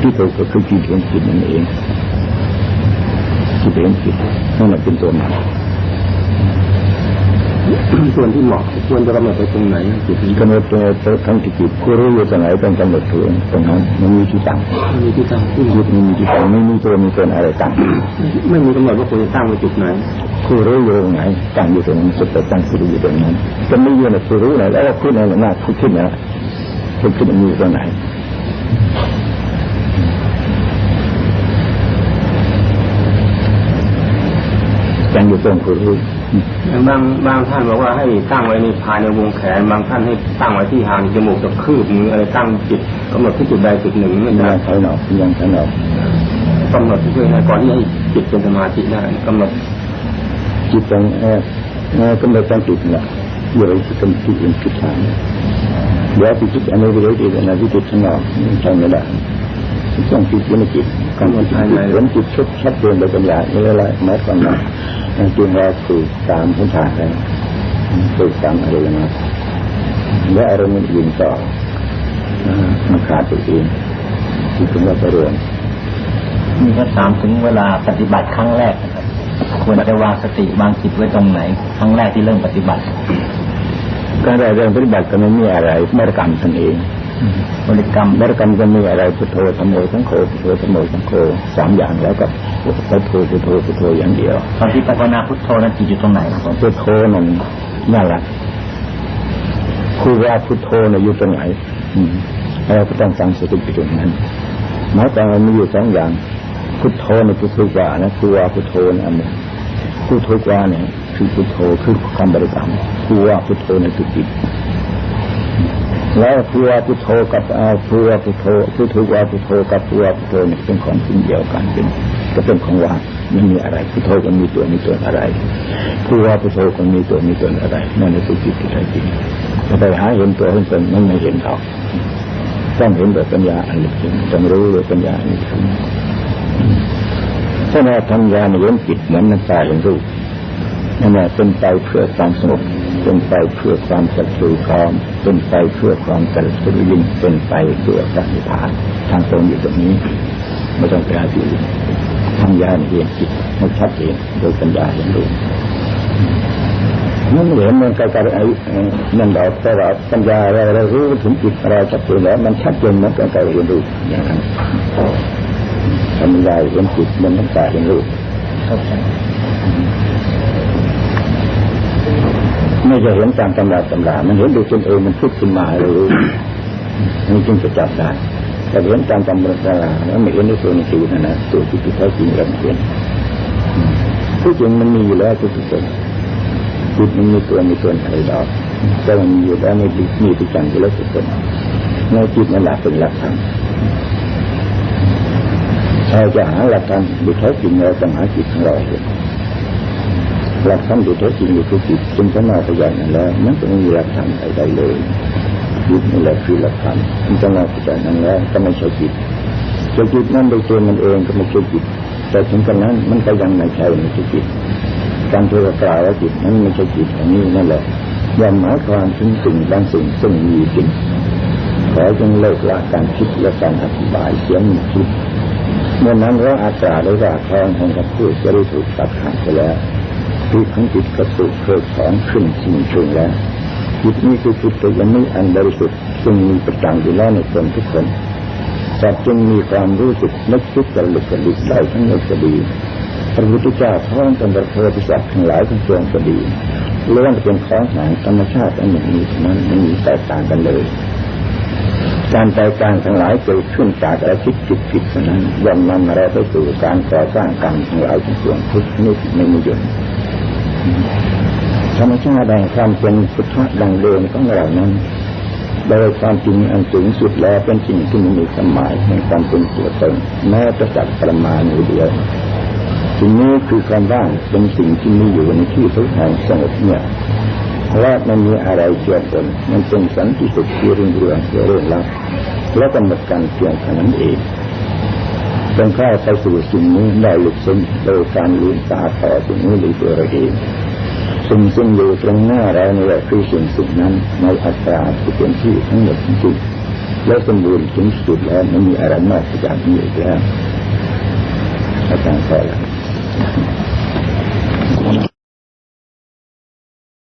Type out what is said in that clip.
ที่ถูกก็คือจิตเห็นจิตนั่นเองจิตเห็นจิตนั่นแหละเป็นตัวมันส่วนที่เหมาะควรจะกำหนดไปตรงไหนจุดนี้กำหนดตัวตัวทั้งที่จิตผู้รู้อยู่ตรงไหนต้องกำหนดตัวเองตรงนั้นมันมีที่ตั้งมีที่ตั้งที่จิตมันมีที่ตั้งไม่มีตัวมีตนอะไรตั้งไม่มีกำหนดว่าควรจะตั้งไว้จุดไหนผู้รู้อยู่ตรงไหนตั้งอยู่ตรงนั้นสุดแต่ตั้งผู้รู้อยู่ตรงนั้นจะไม่อยู่ในผู้รู้ไหนแล้วพูดในหน้าพูดขึ้นนะพูดขึ้นมันอยู่ตรงไหน ตั้งอยู่ตรงผู้รู้บางบางท่านบอกว่าให้ตั้งไว้ในภายในวงแขน บางท่านให้ตั้งไว้ที่หางจมูกกับคืบมืออะไรตั้งจิตกำหนดที่จุดใดจุดหนึ่งไม่ยัได้งภายนอกยังภายนอกกำหนดที่เพื่อให้ก่อนที่ให้จิตเป็นสมาธิได้กำหนดจิตตรงเออเออกำหนดตั้งจิตเนี่ยอยู่ในจิตเป็นจิตเป็นจิตทางเดี๋ยวจิตอันนี้เดี๋ยวจิตอันนี้จิตข้างนอกใช่ไหมล่ะ ต้องจิตอยู่ในจิตกำหนดภายในเห็นจิตชัดชัดเจนโดยปัญญานี่อะไรหมายความว่าจึงเราฝึกตามพื้นฐานไปฝึกตามอะไรนะและอารมณ์อื่นต่อมันขาดตัวเองที่ถึงเราไปเรียนมีคำถามถึงเวลาปฏิบัติครั้งแรกนะครับควรจะวางสติวางจิตไว้ตรงไหน ครั้งแรกที่เริ่มปฏิบัติการเรื่องปฏิบัติก็ไม่มีอะไรบริกรรมตนเอง บริกรรมบริกรรมก็มีอะไรพุทโธธรรมโมสังโฆพุทโธธรรมโมสังโฆสามอย่างแล้วก็พุทโธพุทโธพุทโธอย่างเดียวตอนที่ภาวนาพุทโธนั้นจิตอยู่ตรงไหนครับผมพุทโธนั่นนั่นแหละคือว่าพุทโธน่ะอยู่ตรงไหนอืมเราก็ต้องสังสติอยู่ตรงนั้นหมายความว่ามีอยู่สองอย่าง พุทโธนี่คือคือว่านะคือว่าพุทโธนะอันนี้พุทโธกว่าเนี่ยคือพุทโธคือคำบริกรรมคือว่าพุทโธในคือจิต แล้วพุทวพุทโธกับอาพุทวพุทโธพุทโธวาพุทโธกับพุทวพุทโธเนี่ยเป็นของสิ่งเดียวกันเป็นก็เป็นของว่างไม่มีอะไรพุทโธก็มีตัวมีตนอะไรพุทวพุทโธก็มีตัวมีตนอะไรนั่นคือจิตที่แท้จริงจะไปหาเห็นตัวเห็นตนมันไม่เห็นหรอกต้องเห็นแบบปัญญาอันลึกซึ้งต้องรู้ด้วยปัญญาอันลึกซึ้งถ้าเราทำยาในเห็นจิตเหมือนน้ำตาเห็นรูปนั่นแหละเป็นไปเพื่อความสงบ เป็นไปเพื่อความสัตย์พร้อมเป็นไปเพื่อความกระสุนยิ่งเป็นไปเพื่อพระนิพพาน ทางตรงอยู่ตรงนี้ ไม่ต้องไปหาที่อื่นทำยาเห็นจิตให้ชัดเจนโดยปัญญาเห็นรู้มันเห็นมันกลายเป็นไอ้นั่นเราแต่เราปัญญาเราเรารู้ถึงจิตเราชัดเจนแล้ว มันชัดเจนมันก็กายเป็นรู้อย่างนั้นทำยาเห็นจิตมันต้องกลายเป็นรู้ เข้าใจ ไม่จะเห็นตามตำราตำรา มันเห็นดูจนเองมันพุดขึ้นมาเลยมันจึงจะจับได้แต่เห็นตามตำราตำราแล้วไม่เห็นในตัวหนังสือนะนะตัวที่แท้จริงเราไม่เห็นผู้จริงมันมีอยู่แล้วทุกคนจิตมันมีตัวมีตนอะไรดอกแต่มันมีอยู่แล้วไม่มีมีที่จังอยู่แล้วทุกคนในจิตนั่นแหละเป็นหลักธรรมเราจะหาหลักธรรมดูแท้จริงเราต้องหาจิตของเราเอง หลักธรรมอยู่แท้จริงอยู่ที่จิตจึงจะมาพยานนั้นแล้วมันจะไม่มีหลักธรรมใดๆเลยจิตนี่แหละคือหลักธรรมมันจะมาพยานนั้นแล้วก็ไม่ใช่จิตจะจิตนั่นโดยตัวมันเองก็ไม่ใช่จิตแต่ถึงกระนั้นมันก็ยังไม่ใช่ไม่ใช่จิตการที่เรากล่าวว่าจิตนั้นไม่ใช่จิตอันนี้นั่นแหละย่อมหมายความถึงสิ่งบางสิ่งซึ่งมีจริงขอจงเลิกละการคิดและการอธิบายเสียงคิดเมื่อนั้นเราอาจารย์ได้ว่าทองแห่งกับพูดจะได้ถูกตัดขาดไปแล้ว ตของจิตกระตุกเพิกถอนขึ้นสิ่งชงแล้วจิตนี้คือจิตตัวยังไม่อันบริสุทธิ์ซึ่งมีประจังอยู่แล้วในคนทุกคนแต่จึงมีความรู้สึกนึกคิดกระลึกกระดิกได้ทั้งในคดีพระพุทธเจ้าพร้อมกันกับโพธิสัตว์ทั้งหลายทั้งปวงก็ดีล้วนเป็นของแห่งธรรมชาติอันหนึ่งนี้เท่านั้นไม่มีแตกต่างกันเลย การใจกลางทั้งหลายเกิดขึ้นจากอะไรคิดผิดผิดๆนั้นย่อมนำเราไปสู่การก่อสร้างกรรมทั้งหลายทั้งปวงทุกชนิดไม่มีหยุด ธรรมชาติแห่งความเป็นพุทธะดังเดิมของเรานั้นโดยความจริงอันสูงสุดแล้วเป็นสิ่งที่ไม่มีความหมายในความเป็นตัวตนแม้จะจักประมาณอยู่เดียวสิ่งนี้คือความว่างเป็นสิ่งที่มีอยู่ในที่ทุกแห่งสงบเนี่ยและมันมีอะไรเกี่ยวกันมันเป็นสันติสุขที่เรื่องเรื่องเรื่องลับและกำหนดการเพียงเท่านั้นเอง ต้องเข้าไปสู่สิ่งนี้ได้ลึกซึ้งโดยการลืมตาต่อสิ่งนี้หรือตัวเราเองสิ่งซึ่งอยู่ตรงหน้าเรานี่แหละคือสิ่งสิ่งนั้นในอัตราที่เป็นที่ทั้งหมดจริงและสมบูรณ์ถึงสุดแล้วไม่มีอะไรมากกว่าอย่างนี้อีกแล้วอาจารย์ก็แล้ว